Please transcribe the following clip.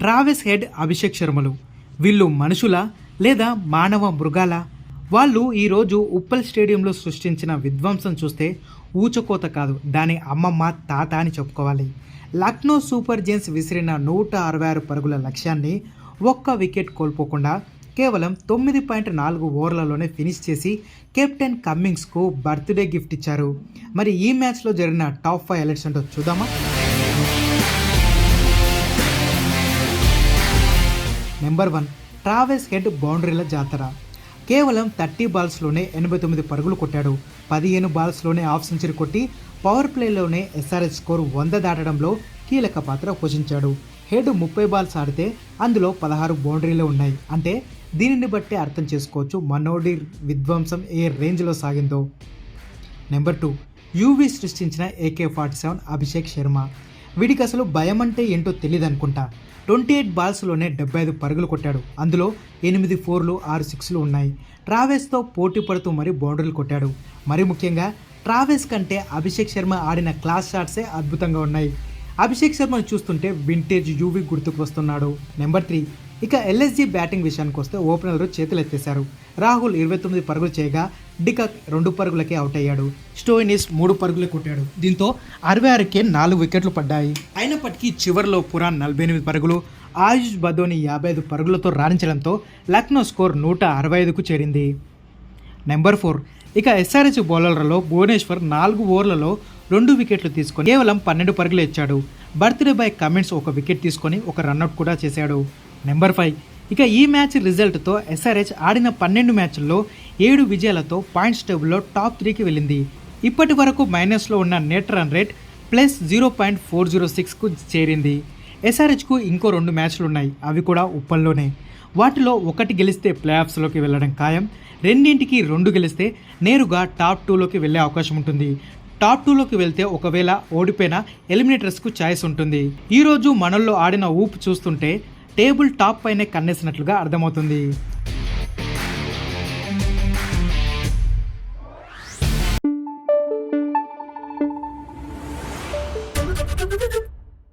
Travis head Abhishek శర్మలు. వీళ్ళు మనుషుల లేదా మానవ మృగాల. వాళ్ళు ఈరోజు ఉప్పల్ స్టేడియంలో సృష్టించిన విధ్వంసం చూస్తే ఊచకోత కాదు. దాని అమ్మమ్మ తాత అని చెప్పుకోవాలి. లక్నో సూపర్ జెయిన్స్ విసిరిన నూట అరవై ఆరు పరుగుల లక్ష్యాన్ని ఒక్క వికెట్ కోల్పోకుండా కేవలం తొమ్మిది పాయింట్ నాలుగు ఓవర్లలోనే ఫినిష్ చేసి కెప్టెన్ కమ్మింగ్స్కు బర్త్డే గిఫ్ట్ ఇచ్చారు. మరి ఈ మ్యాచ్లో జరిగిన టాప్ ఫైవ్ ఎలర్ట్స్ ఏంటో చూద్దామా? నెంబర్ వన్ ట్రావెస్ హెడ్ బౌండరీల జాతర. కేవలం థర్టీ బాల్స్లోనే ఎనభై తొమ్మిది పరుగులు కొట్టాడు. పదిహేను బాల్స్లోనే హాఫ్ సెంచరీ కొట్టి పవర్ ప్లేలోనే ఎస్ఆర్ఎస్ స్కోర్ వంద దాటడంలో కీలక పాత్ర పోషించాడు. హెడ్ ముప్పై బాల్స్ ఆడితే అందులో పదహారు బౌండరీలు ఉన్నాయి. అంటే దీనిని బట్టి అర్థం చేసుకోవచ్చు మనోడి విధ్వంసం ఏ రేంజ్లో సాగిందో. నెంబర్ టూ యూవీ సృష్టించిన AK forty seven Abhishek Sharma. వీడికి అసలు భయం అంటే ఏంటో తెలియదు అనుకుంటా. ట్వంటీ ఎయిట్ బాల్స్లోనే డెబ్బై ఐదు పరుగులు కొట్టాడు. అందులో ఎనిమిది ఫోర్లు ఆరు సిక్స్లు ఉన్నాయి. ట్రావెస్తో పోటీ పడుతూ మరీ బౌండరీలు కొట్టాడు. మరి ముఖ్యంగా ట్రావెస్ కంటే అభిషేక్ శర్మ ఆడిన క్లాస్ షాట్సే అద్భుతంగా ఉన్నాయి. అభిషేక్ శర్మను చూస్తుంటే వింటేజ్ యూవి గుర్తుకు వస్తున్నాడు. నెంబర్ త్రీ ఇక ఎల్ఎస్జీ బ్యాటింగ్ విషయానికి వస్తే ఓపెనర్లు చేతులెత్తేశారు. రాహుల్ ఇరవై తొమ్మిది పరుగులు చేయగా డికక్ రెండు పరుగులకే అవుట్ అయ్యాడు. స్టోయినిస్ మూడు పరుగులు కొట్టాడు. దీంతో అరవై ఆరుకే నాలుగు వికెట్లు పడ్డాయి. అయినప్పటికీ చివరిలో పురాన్ నలభై ఎనిమిది పరుగులు ఆయుష్ బదోని యాభై ఐదు పరుగులతో రాణించడంతో లక్నో స్కోర్ నూట అరవై ఐదుకు చేరింది. Number four. ఇక ఎస్ఆర్హెచ్ బౌలర్లలో భువనేశ్వర్ నాలుగు ఓవర్లలో రెండు వికెట్లు తీసుకొని కేవలం పన్నెండు పరుగులు ఇచ్చాడు. బర్త్డే బై కమెంట్స్ ఒక వికెట్ తీసుకొని ఒక రన్అట్ కూడా చేశాడు. Number five. ఇక ఈ మ్యాచ్ రిజల్ట్తో ఎస్ఆర్హెచ్ ఆడిన పన్నెండు మ్యాచ్ల్లో ఏడు విజయాలతో పాయింట్స్ టేబుల్లో టాప్ త్రీకి వెళ్ళింది. ఇప్పటి వరకు మైనస్లో ఉన్న net run rate plus zero point four zero సిక్స్కు చేరింది. ఎస్ఆర్హెచ్కు ఇంకో రెండు మ్యాచ్లు ఉన్నాయి. అవి కూడా ఉప్పల్లోనే. వాటిలో ఒకటి గెలిస్తే ప్లేఆఫ్స్లోకి వెళ్ళడం ఖాయం. రెండింటికి రెండు గెలిస్తే నేరుగా టాప్ టూలోకి వెళ్ళే అవకాశం ఉంటుంది. టాప్ టూలోకి వెళ్తే ఒకవేళ ఓడిపోయినా ఎలిమినేటర్స్కు ఛాయిస్ ఉంటుంది. ఈరోజు మనల్లో ఆడిన ఊపు చూస్తుంటే టేబుల్ టాప్ పైనే కన్నేసినట్లుగా అర్థమవుతుంది.